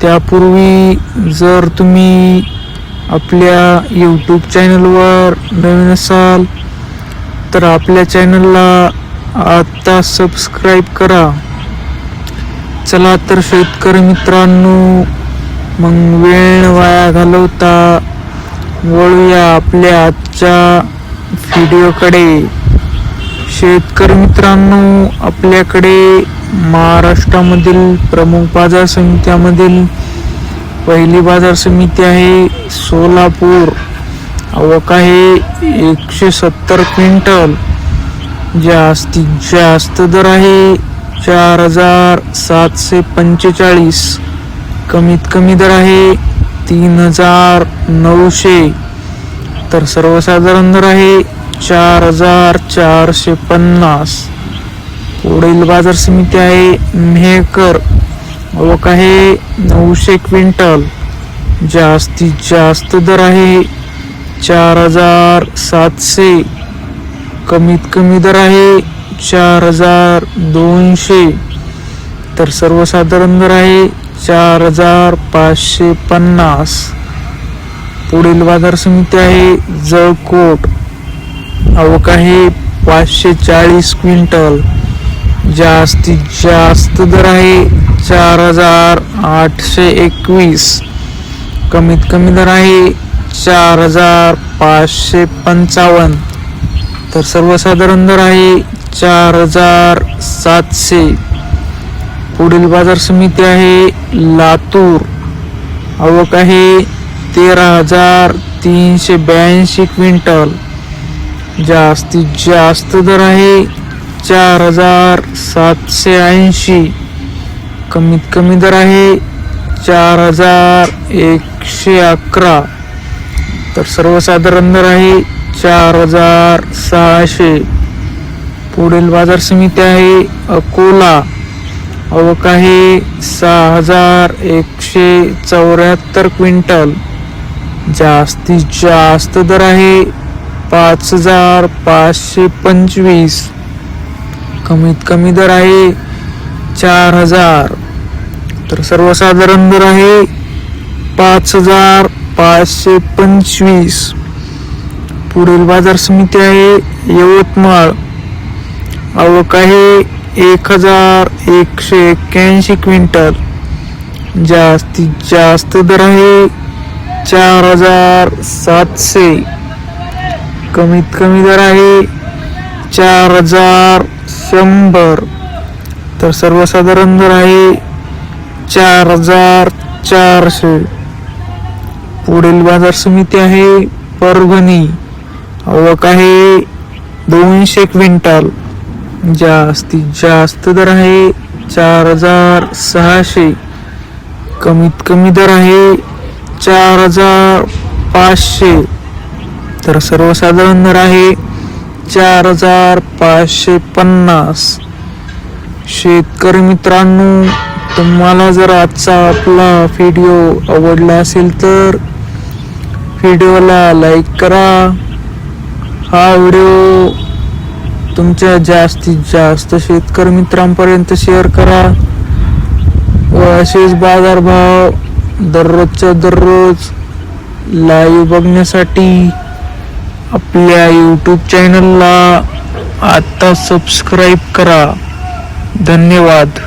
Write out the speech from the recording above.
त्यापूर्वी जर तुम्ही आपल्या यूट्यूब चॅनलवर नवीन असाल तर आपल्या चॅनलला आत्ता सबस्क्राईब करा. चला तर शेतकरी मित्रांनो मग वेळ वाया घालवता वळूया आपल्या आजच्या व्हिडिओकडे शेतकरी मित्रांनो आपल्याकडे महाराष्ट्रामधील प्रमुख बाजार समित्यामधील पहिली बाजार समिती आहे सोलापूर. आवक आहे एकशे सत्तर क्विंटल जास्तीत जास्त दर आहे चार हजार सातशे पंचेचाळीस. कमीत कमी दर आहे तीन हजार नऊशे. तर सर्वसाधारण दर आहे चार हजार चारशे पन्नास. पुढील बाजार समिती आहे मेहकर. आवक आहे नऊशे क्विंटल. जास्तीत जास्त दर आहे चार हजार सातशे. कमीत कमी दर आहे चार हजार दोनशे. तर सर्वसाधारण दर आहे चार हजार पाचशे पन्नास. पुढील बाजार समिती आहे जळकोट. आवक आहे पाचशे चाळीस क्विंटल. जास्तीत जास्त दर आहे चार हजार आठशे एकवीस. कमीत कमी दर आहे चार हजार पाचशे पंचावन्न. तर सर्वसाधारण दर आहे चार हजार सातशे. पुढील बाजार समिती आहे लातूर. आवक आहे तेरा हजार तीनशे ब्याऐंशी क्विंटल. जास्तीत जास्त दर आहे चार हजार सातशे ऐंशी. कमीत कमी दर आहे चार हजार एकशे अकरा. तर सर्वसाधारण दर आहे चार हजार सहाशे. पुढील बाजार समिती आहे अकोला. अवक आहे सहा हजार एकशे चौऱ्याहत्तर क्विंटल. जास्तीत जास्त दर आहे पाच हजार पाचशे पंचवीस. कमीत कमी दर आहे चार हजार. तर सर्वसाधारण दर आहे पाच हजार पाचशे पंचवीस. पुढील बाजार समिती आहे यवतमाळ. आवक आहे एक हजार एकशे एक्क्याऐंशी क्विंटल. जास्तीत जास्त दर आहे चार हजार सातशे. कमीत कमी दर आहे चार हजार शंभर. तर सर्वसाधारण दर आहे चार हजार चारशे. पुढील बाजार समिती आहे परभणी. आवक आहे दोनशे क्विंटल. जास्तीत जास्त दर आहे चार हजार सहाशे. कमीत कमी दर आहे चार हजार पाचशे. तर सर्वसाधारण दर आहे चार हजार पाचशे पन्नास. शेतकरी मित्रांनो तुम्हाला जर आजचा आपला व्हिडिओ आवडला असेल तर व्हिडिओला लाईक करा. हा व्हिडिओ तुमच्या जास्तीत जास्त शेतकरी मित्रांपर्यंत शेअर करा. व असेच बाजारभाव दररोजच्या दररोज लाईव्ह बघण्यासाठी आपल्या यूट्यूब चॅनलला आता सबस्क्राईब करा. धन्यवाद.